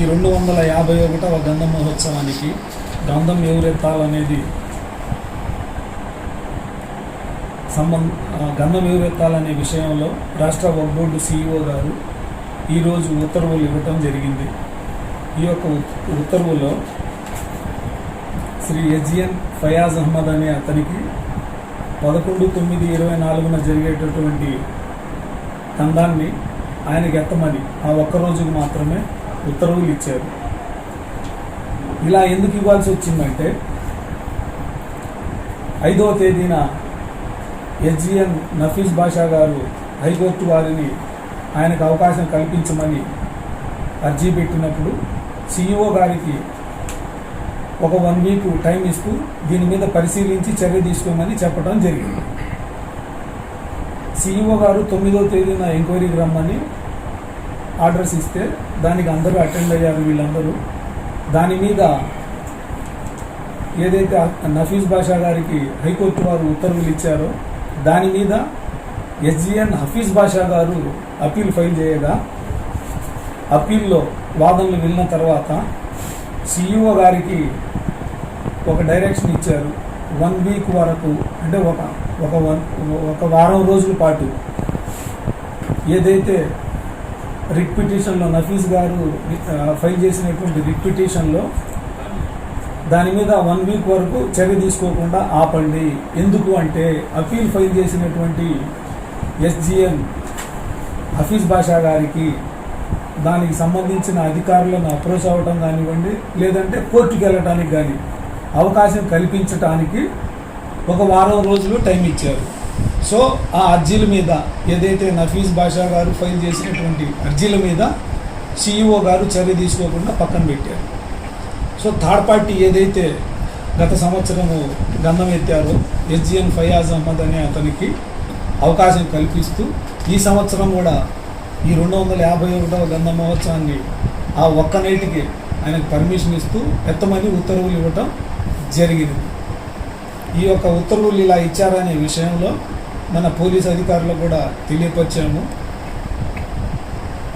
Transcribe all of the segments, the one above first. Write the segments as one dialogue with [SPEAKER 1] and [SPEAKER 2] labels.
[SPEAKER 1] ఈ రెండు వందల యాభై ఒకటవ గంధం మహోత్సవానికి గంధం ఎవరెత్తాలనేది సంబంధ గంధం ఎవరెత్తాలనే విషయంలో రాష్ట్ర వక్ బోర్డు సిఇఓ గారు ఈరోజు ఉత్తర్వులు ఇవ్వటం జరిగింది. ఈ యొక్క ఉత్తర్వులో శ్రీ ఎస్జిఎన్ ఫయాజ్ అహ్మద్ అనే అతనికి పదకొండు తొమ్మిది ఇరవై నాలుగున జరిగేటటువంటి కందాన్ని ఆయనకి ఎత్తమని ఆ ఒక్కరోజుకు మాత్రమే ఉత్తర్వులు ఇచ్చారు. ఇలా ఎందుకు ఇవ్వాల్సి వచ్చిందంటే ఐదవ తేదీన ఎస్జిఎన్ నఫీజ్ బాషా గారు హైకోర్టు వారిని ఆయనకు అవకాశం కల్పించమని అర్జీ పెట్టినప్పుడు సిఇఓ గారికి ఒక వన్ వీక్ టైం ఇస్తూ దీని మీద పరిశీలించి చర్య తీసుకోమని చెప్పడం జరిగింది. సిఇఓ గారు తొమ్మిదో తేదీన ఎంక్వైరీకి రమ్మని ఆర్డర్స్ ఇస్తే దానికి అందరూ అటెండ్ అయ్యారు వీళ్ళందరూ. దాని మీద ఏదైతే నఫీస్ బాషా గారికి హైకోర్టు వారు ఉత్తర్వులు ఇచ్చారో దాని మీద ఎస్జిఎన్ హఫీజ్ బాషా గారు అప్పీల్ ఫైల్ చేయగా అప్పీల్లో వాదనలు విన్న తర్వాత సిఇఓ గారికి ఒక డైరెక్షన్ ఇచ్చారు. వన్ వీక్ వరకు అంటే ఒక ఒక వన్ ఒక వారం రోజుల పాటు ఏదైతే రిట్ పిటిషన్లో నఫీస్ గారు ఫైల్ చేసినటువంటి రిట్ పిటిషన్లో దాని మీద వన్ వీక్ వరకు చర్య తీసుకోకుండా ఆపండి. ఎందుకు అంటే అపీల్ ఫైల్ చేసినటువంటి ఎస్జిఎం హఫీజ్ బాషా గారికి దానికి సంబంధించిన అధికారులను అప్రోచ్ అవ్వటం కానివ్వండి లేదంటే కోర్టుకి వెళ్ళటానికి కానీ అవకాశం కల్పించటానికి ఒక వారం రోజులు టైం ఇచ్చారు. సో ఆ అర్జీల మీద ఏదైతే నఫీజ్ బాషా గారు ఫైల్ చేసినటువంటి అర్జీల మీద సిఇఓ గారు చర్య తీసుకోకుండా పక్కన పెట్టారు. సో థర్డ్ పార్టీ ఏదైతే గత సంవత్సరము గంధం ఎత్తారో ఎస్జిఎన్ ఫయాజ్ అహ్మద్ అనే అతనికి అవకాశం కల్పిస్తూ ఈ సంవత్సరం కూడా ఈ రెండు వందల యాభై ఒకటవ గంధ మహోత్సవాన్ని ఆ ఒక్క నైట్కి ఆయనకు పర్మిషన్ ఇస్తూ ఎత్తమని ఉత్తర్వులు ఇవ్వటం జరిగింది. ఈ యొక్క ఉత్తర్వులు ఇలా ఇచ్చారనే విషయంలో మన పోలీస్ అధికారులకు కూడా తెలియపరిచాము.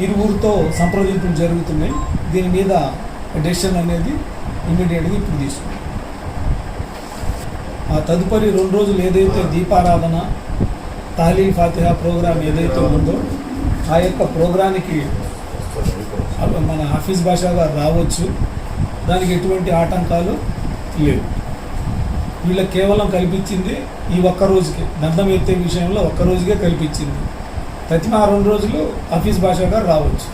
[SPEAKER 1] ఇరువురితో సంప్రదింపులు జరుగుతున్నాయి. దీని మీద డెసిషన్ అనేది ఇమీడియట్గా ఇప్పుడు తీసుకున్నాం. ఆ తదుపరి రెండు రోజులు ఏదైతే దీపారాధన తాలీ ఫాతిహా ప్రోగ్రాం ఏదైతే ఉందో ఆ యొక్క ప్రోగ్రానికి మన హఫీజ్ భాషగా గారు రావచ్చు. దానికి ఎటువంటి ఆటంకాలు లేవు. వీళ్ళకి కేవలం కల్పించింది ఈ ఒక్క రోజుకి. దండం ఎత్తే విషయంలో ఒక్క రోజుకే కల్పించింది. ప్రతిమా రెండు రోజులు ఆఫీస్ భాషగా రావచ్చు.